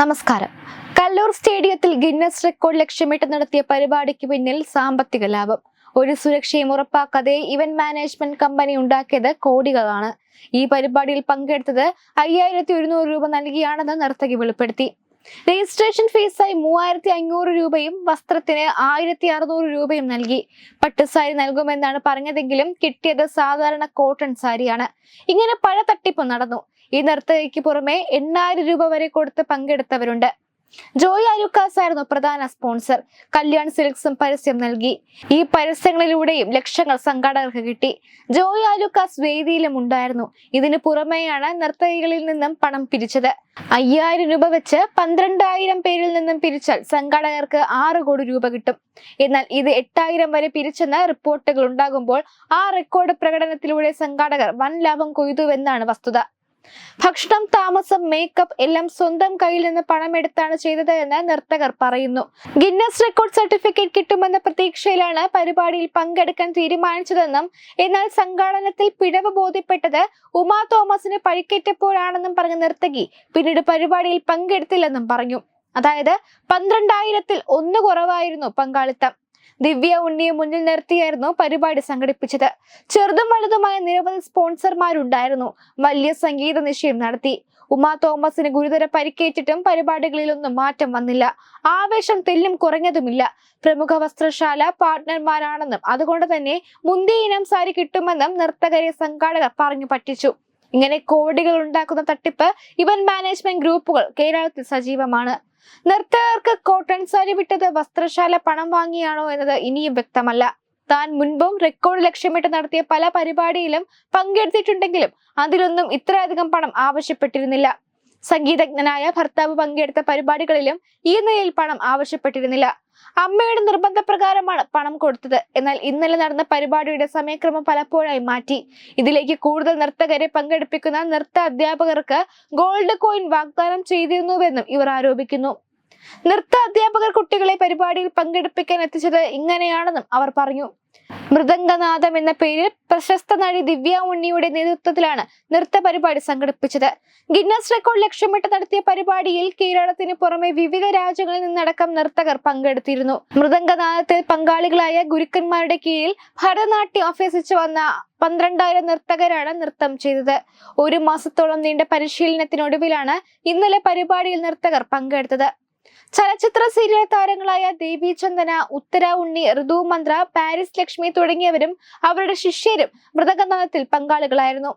നമസ്കാരം. കല്ലൂർ സ്റ്റേഡിയത്തിൽ Guinness record ലക്ഷ്യമിട്ട് നടത്തിയ പരിപാടിക്ക് പിന്നിൽ സാമ്പത്തിക ലാഭം. ഒരു സുരക്ഷയും ഉറപ്പാക്കാതെ ഇവന്റ് മാനേജ്മെന്റ് കമ്പനി ഉണ്ടാക്കിയത് കോടികളാണ്. ഈ പരിപാടിയിൽ പങ്കെടുത്തത് അയ്യായിരത്തി ഒരുന്നൂറ് രൂപ നൽകിയാണെന്ന് നർത്തകി വെളിപ്പെടുത്തി. രജിസ്ട്രേഷൻ ഫീസായി മൂവായിരത്തി അഞ്ഞൂറ് രൂപയും വസ്ത്രത്തിന് ആയിരത്തി അറുന്നൂറ് രൂപയും നൽകി. പട്ടുസാരി നൽകുമെന്നാണ് പറഞ്ഞതെങ്കിലും കിട്ടിയത് സാധാരണ കോട്ടൺ സാരിയാണ്. ഇങ്ങനെ പഴ തട്ടിപ്പ് നടന്നു. ഈ നർത്തകയ്ക്ക് പുറമെ എണ്ണായിരം രൂപ വരെ കൊടുത്ത് പങ്കെടുത്തവരുണ്ട്. ജോയ് അലുക്കാസ് ആയിരുന്നു പ്രധാന സ്പോൺസർ കല്യാൺ സിൽക്സും പരസ്യം നൽകി. ഈ പരസ്യങ്ങളിലൂടെയും ലക്ഷങ്ങൾ സംഘാടകർക്ക് കിട്ടി. ജോയ് അലുക്കാസ് വേദിയിലും ഉണ്ടായിരുന്നു. ഇതിനു പുറമെയാണ് നർത്തകികളിൽ നിന്നും പണം പിരിച്ചത്. അയ്യായിരം രൂപ വെച്ച് പന്ത്രണ്ടായിരം പേരിൽ നിന്നും പിരിച്ചാൽ സംഘാടകർക്ക് ആറ് കോടി രൂപ കിട്ടും. എന്നാൽ ഇത് എട്ടായിരം വരെ പിരിച്ചെന്ന റിപ്പോർട്ടുകൾ ഉണ്ടാകുമ്പോൾ ആ റെക്കോർഡ് പ്രകടനത്തിലൂടെ സംഘാടകർ വൻ ലാഭം കൊയ്തുവെന്നാണ് വസ്തുത. ഭക്ഷണം താമസം മേക്കപ്പ് എല്ലാം സ്വന്തം കയ്യിൽ നിന്ന് പണമെടുത്താണ് ചെയ്തത് എന്ന് നർത്തകർ പറയുന്നു. ഗിന്നസ് റെക്കോർഡ് സർട്ടിഫിക്കറ്റ് കിട്ടുമെന്ന പ്രതീക്ഷയിലാണ് പരിപാടിയിൽ പങ്കെടുക്കാൻ തീരുമാനിച്ചതെന്നും എന്നാൽ സംഘാടനത്തിൽ പിഴവ് ബോധ്യപ്പെട്ടത് ഉമാ തോമസിന് പരിക്കേറ്റപ്പോഴാണെന്നും പറഞ്ഞ നർത്തകി പിന്നീട് പരിപാടിയിൽ പങ്കെടുത്തില്ലെന്നും പറഞ്ഞു. അതായത് പന്ത്രണ്ടായിരത്തിൽ ഒന്ന് കുറവായിരുന്നു പങ്കാളിത്തം. ദിവ്യ ഉണ്ണിയെ മുന്നിൽ നിർത്തിയായിരുന്നു പരിപാടി സംഘടിപ്പിച്ചത്. ചെറുതും വലുതുമായ നിരവധി സ്പോൺസർമാരുണ്ടായിരുന്നു. വലിയ സംഗീത നിശ്ചയം നടത്തി. ഉമാ തോമസിന് ഗുരുതര പരിക്കേറ്റിട്ടും പരിപാടികളിലൊന്നും മാറ്റം വന്നില്ല. ആവേശം തെല്ലും കുറഞ്ഞതുമില്ല. പ്രമുഖ വസ്ത്രശാല പാർട്ട്ണർമാരാണെന്നും അതുകൊണ്ട് തന്നെ മുന്തിയ ഇനം സാരി കിട്ടുമെന്നും നർത്തകരെ സംഘാടകർ പറഞ്ഞു പറ്റിച്ചു. ഇങ്ങനെ കോടികൾ ഉണ്ടാക്കുന്ന തട്ടിപ്പ് ഇവന്റ് മാനേജ്മെന്റ് ഗ്രൂപ്പുകൾ കേരളത്തിൽ സജീവമാണ്. നർത്തകർക്ക് കോട്ടൺ സാരി വിട്ടത് വസ്ത്രശാല പണം വാങ്ങിയാണോ എന്നത് ഇനിയും വ്യക്തമല്ല. താൻ മുൻപും റെക്കോർഡ് ലക്ഷ്യമിട്ട് നടത്തിയ പല പരിപാടിയിലും പങ്കെടുത്തിട്ടുണ്ടെങ്കിലും അതിലൊന്നും ഇത്രയധികം പണം ആവശ്യപ്പെട്ടിരുന്നില്ല. സംഗീതജ്ഞനായ ഭർത്താവ് പങ്കെടുത്ത പരിപാടികളിലും ഈ നിലയിൽ പണം ആവശ്യപ്പെട്ടിരുന്നില്ല. അമ്മയുടെ നിർബന്ധപ്രകാരമാണ് പണം കൊടുത്തത്. എന്നാൽ ഇന്നലെ നടന്ന പരിപാടിയുടെ സമയക്രമം പലപ്പോഴായി മാറ്റി. ഇതിലേക്ക് കൂടുതൽ നർത്തകരെ പങ്കെടുപ്പിക്കുന്ന നൃത്ത അധ്യാപകർക്ക് ഗോൾഡ് കോയിൻ വാഗ്ദാനം ചെയ്തിരുന്നുവെന്നും ഇവർ ആരോപിക്കുന്നു. നൃത്ത അധ്യാപകർ കുട്ടികളെ പരിപാടിയിൽ പങ്കെടുപ്പിക്കാൻ എത്തിച്ചത് ഇങ്ങനെയാണെന്നും അവർ പറഞ്ഞു. മൃദംഗനാഥം എന്ന പേരിൽ പ്രശസ്ത നടി ദിവ്യ ഉണ്ണിയുടെ നേതൃത്വത്തിലാണ് നൃത്ത പരിപാടി സംഘടിപ്പിച്ചത്. ഗിന്നസ് റെക്കോർഡ് ലക്ഷ്യമിട്ട് നടത്തിയ പരിപാടിയിൽ കേരളത്തിന് പുറമെ വിവിധ രാജ്യങ്ങളിൽ നിന്നടക്കം നർത്തകർ പങ്കെടുത്തിരുന്നു. മൃദംഗനാഥത്തിൽ പങ്കാളികളായ ഗുരുക്കന്മാരുടെ കീഴിൽ ഭരതനാട്യം അഭ്യസിച്ചു വന്ന പന്ത്രണ്ടായിരം നർത്തകരാണ് നൃത്തം ചെയ്തത്. ഒരു മാസത്തോളം നീണ്ട പരിശീലനത്തിനൊടുവിലാണ് ഇന്നലെ പരിപാടിയിൽ നർത്തകർ പങ്കെടുത്തത്. ചലച്ചിത്ര സീരിയൽ താരങ്ങളായ ദേവി ചന്ദന ഉത്തര ഉണ്ണി ഋതു മന്ത്ര പാരിസ് ലക്ഷ്മി തുടങ്ങിയവരും അവരുടെ ശിഷ്യരും മൃതകനാഥത്തിൽ പങ്കാളികളായിരുന്നു.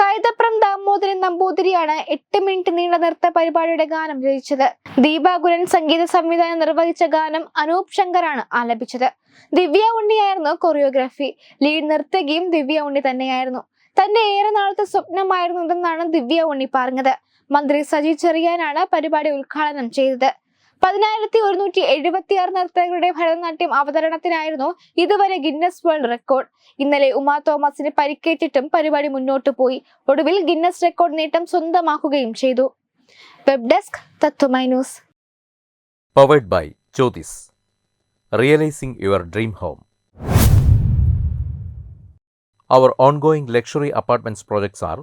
കൈതപ്രം ദാമോദരൻ നമ്പൂതിരിയാണ് എട്ട് മിനിറ്റ് നീണ്ട നൃത്ത പരിപാടിയുടെ ഗാനം രചിച്ചത്. ദീപാകുരൻ സംഗീത സംവിധാനം നിർവഹിച്ച ഗാനം അനൂപ് ശങ്കറാണ് ആലപിച്ചത്. ദിവ്യ ഉണ്ണിയായിരുന്നു കൊറിയോഗ്രാഫി. ലീഡ് നർത്തകിയും ദിവ്യ ഉണ്ണി തന്നെയായിരുന്നു. തന്റെ ഏറെ നാളത്തെ സ്വപ്നമായിരുന്നു ഇതെന്നാണ് ദിവ്യ ഉണ്ണി പറഞ്ഞത്. മന്ത്രി സജി ചെറിയാനാണ് പരിപാടി ഉദ്ഘാടനം ചെയ്തത്. പതിനായിരത്തി ഒരുന്നൂറ്റി എഴുപത്തി ആറ് നർത്തകരുടെ ഭരതനാട്യം അവതരണത്തിനായിരുന്നു ഇതുവരെ ഗിന്നസ് വേൾഡ് റെക്കോർഡ്. ഇന്നലെ ഉമാ തോമസിന് പരിക്കേറ്റിട്ടും പരിപാടി മുന്നോട്ടു പോയി. ഒടുവിൽ ഗിന്നസ് റെക്കോർഡ് നേട്ടം സ്വന്തമാക്കുകയും ചെയ്തു. Web desk Tatwamayi news. Powered by Jyothis realising your dream home our ongoing luxury apartments projects are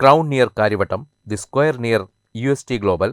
crown near Kariavattom the square near U S T Crown